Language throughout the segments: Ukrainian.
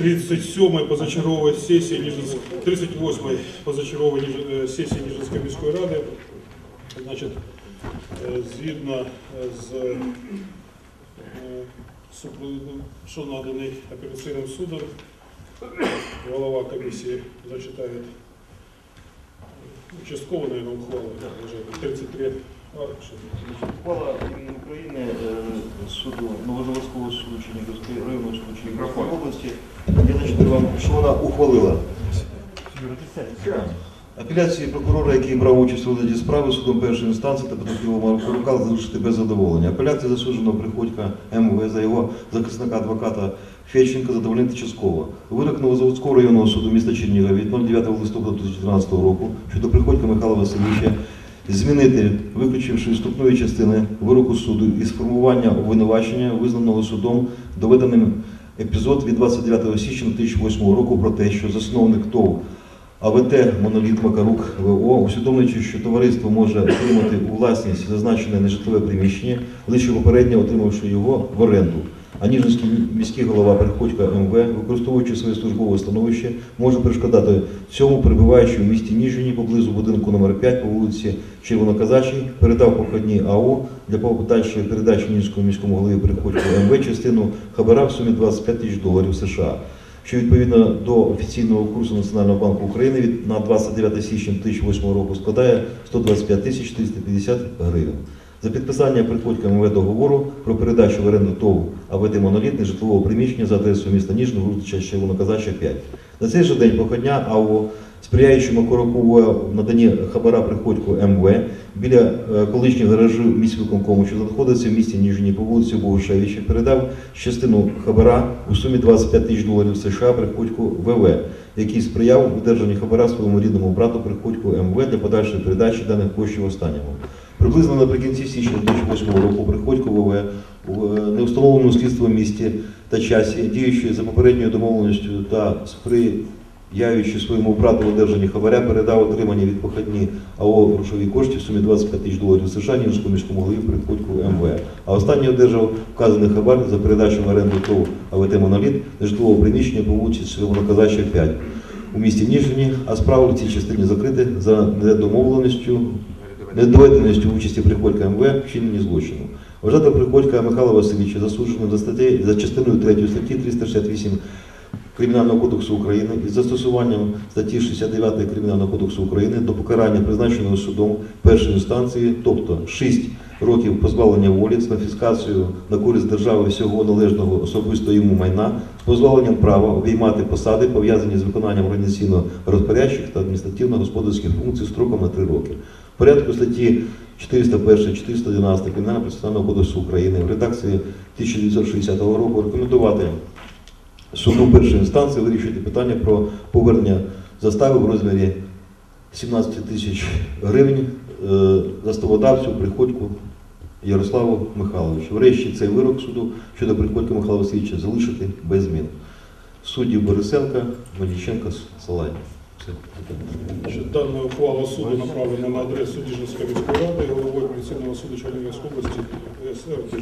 37-ї позачергової сесії Ніжинської 38-ї позачергової Ніж- е, сесії Ніжинської міської ради. Значить, е, згідно е, з е, супровідом, що наданий апеляційним судом, голова комісії зачитає участково, наверное, ухвалу, вважаю, 33 аркуша. Ухвала імені України е, суду Новозаводського суду Чернігівської районного суду Чернігівської області. Я зачитаю вам, що вона ухвалила. Апеляції прокурора, який брав участь у розгляді справи судом першої інстанції та потерпілого Маркорука, залишити без задоволення. Апеляція засудженого приходька МВ за його захисника адвоката Федченка задовольнити частково. Вирок Новозаводського районного суду міста Чернігова від 09 листопада 2013 року щодо приходька Михайла Васильовича змінити, виключивши вступної частини вироку суду і сформування обвинувачення, визнаного судом доведеним епізод від 29 січня 2008 року про те, що засновник ТОВ АВТ Моноліт Макарук ВО, усвідомлюючи, що товариство може отримати у власність зазначене нежитлове приміщення, лише попередньо отримавши його в оренду. А Ніжинський міський голова Приходько МВ, використовуючи своє службове становище, може перешкодати цьому, перебуваючи в місті Ніжині поблизу будинку номер 5 по вулиці Червоноказачій, передав походній АО для подальшої передачі Ніжинському міському голові Приходько МВ частину хабара в сумі 25 тисяч доларів США що відповідно до офіційного курсу Національного банку України на 29 січня 2008 року складає 125 тисяч 350 гривень. За підписання приходька МВ договору про передачу в оренду ТОВ АВТ «Моноліт» нежитлового приміщення за адресою міста Ніжин, вулиця Червоноказача 5. На цей же день походня АО, сприяючи Макороку в наданні хабара приходьку МВ біля е, колишнього гаражу міськвиконкому, що знаходиться в місті Ніжині по вулиці Богушевича, передав частину хабара у сумі 25 тисяч доларів США приходьку ВВ, який сприяв видержанні хабара своєму рідному брату приходьку МВ для подальшої передачі даних коштів останньому. Приблизно наприкінці січня 2008 року приходько ВВ у е, неустановленому слідством місті та часі, діючи за попередньою домовленістю та сприяючи своєму брату в одержанні хабаря, передав отримані від походні АО грошові кошти в сумі 25 тисяч доларів США Ніжинському міському голові приходьку МВ. А останній одержав вказаний хабар за передачу в оренду ТОВ АВТ «Моноліт» нежитлового приміщення по вулиці Червоноказача 5 у місті Ніжині, а справа в цій частині закрита за недомовленістю недоведеністю участі Приходька МВ в чиненні злочину. Вважати Приходька Михайла Васильовича засудженим за статті за частиною 3 статті 368 Кримінального кодексу України із застосуванням статті 69 Кримінального кодексу України до покарання призначеного судом першої інстанції, тобто 6 років позбавлення волі з конфіскацією на користь держави всього належного особисто йому майна, з позбавленням права обіймати посади, пов'язані з виконанням організаційно-розпорядчих та адміністративно-господарських функцій строком на 3 роки. В порядку статті 401, 411 Кримінального процесуального кодексу України в редакції 1960 року рекомендувати суду першої інстанції вирішити питання про повернення застави в розмірі 17 тисяч гривень е, заставодавцю приходьку Ярославу Михайловичу. Врешті цей вирок суду щодо приходька Михайла Васильовича залишити без змін. Судді Борисенка, Мельниченко, Салай. Дана ухвала суду направлена на адресу Ніжинської міської ради, головою апеляційного суду Чернігівської області СР.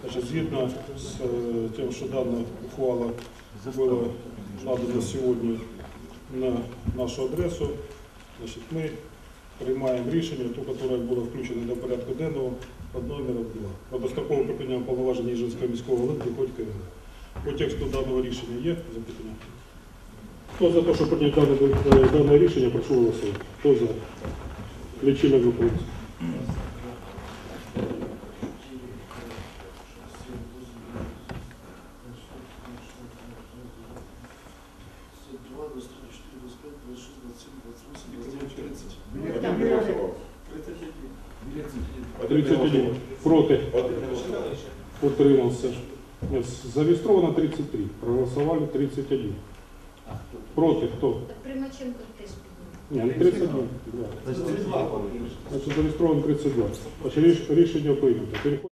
Значить, згідно з е, тим, що дана ухвала була надана сьогодні на нашу адресу, значить, ми приймаємо рішення, ту, яка була включена до порядку денного, под номером 2. Про дострокове припинення повноважень Ніжинського міського голови приходька МВ. По тексту даного рішення є запитання? Хто за те, щоб прийняти дане, е, дане рішення, прошу голосувати. Хто за? Лічильник виходить. Тридцять один. Проти. Утримався. Нет, Зареєстровано 33. Проголосували 31. Проти хто? Примаченко теж підняв. Ні, не 31. Да. Значить, зареєстровано 32. Значить, рішення прийнято.